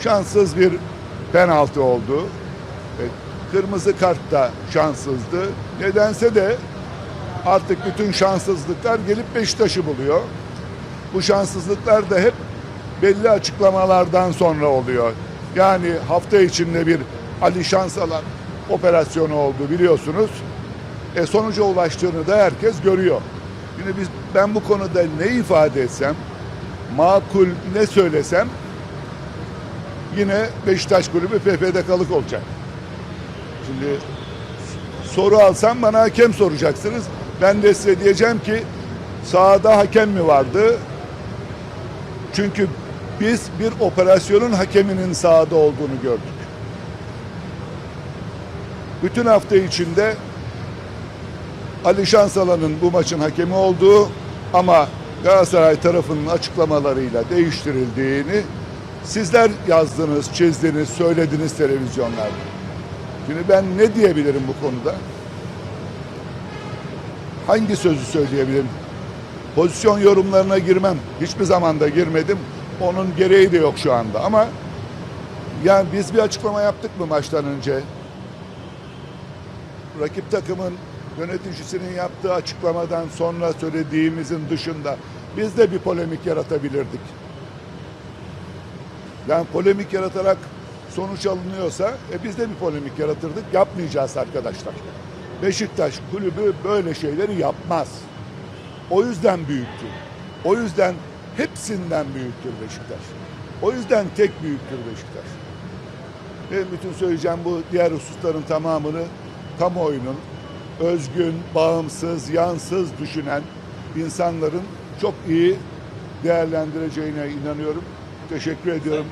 şanssız bir penaltı oldu. E, Kırmızı kart da şanssızdı. Nedense de artık bütün şanssızlıklar gelip Beşiktaş'ı buluyor. Bu şanssızlıklar da hep belli açıklamalardan sonra oluyor. Yani hafta içinde bir Ali Şansalan operasyonu oldu biliyorsunuz. E sonuca ulaştığını da herkes görüyor. Şimdi biz ben bu konuda ne ifade etsem, makul ne söylesem yine Beşiktaş Kulübü PFDK'lık olacak. Şimdi soru alsam bana hakem soracaksınız. Ben de size diyeceğim ki sahada hakem mi vardı? Çünkü biz bir operasyonun hakeminin sahada olduğunu gördük. Bütün hafta içinde Ali Şansalan'ın bu maçın hakemi olduğu ama Galatasaray tarafının açıklamalarıyla değiştirildiğini sizler yazdınız, çizdiniz, söylediniz televizyonlarda. Şimdi ben ne diyebilirim bu konuda? Hangi sözü söyleyebilirim? Pozisyon yorumlarına girmem. Hiçbir zaman da girmedim. Onun gereği de yok şu anda ama yani biz bir açıklama yaptık mı maçtan önce? Rakip takımın yöneticisinin yaptığı açıklamadan sonra söylediğimizin dışında biz de bir polemik yaratabilirdik. Yani polemik yaratarak sonuç alınıyorsa e biz de bir polemik yaratırdık. Yapmayacağız arkadaşlar. Beşiktaş kulübü böyle şeyleri yapmaz. O yüzden büyüktür. O yüzden hepsinden büyüktür Beşiktaş. O yüzden tek büyüktür Beşiktaş. Benim bütün söyleyeceğim bu diğer hususların tamamını kamuoyunun özgün, bağımsız, yansız düşünen insanların çok iyi değerlendireceğine inanıyorum. Teşekkür ediyorum.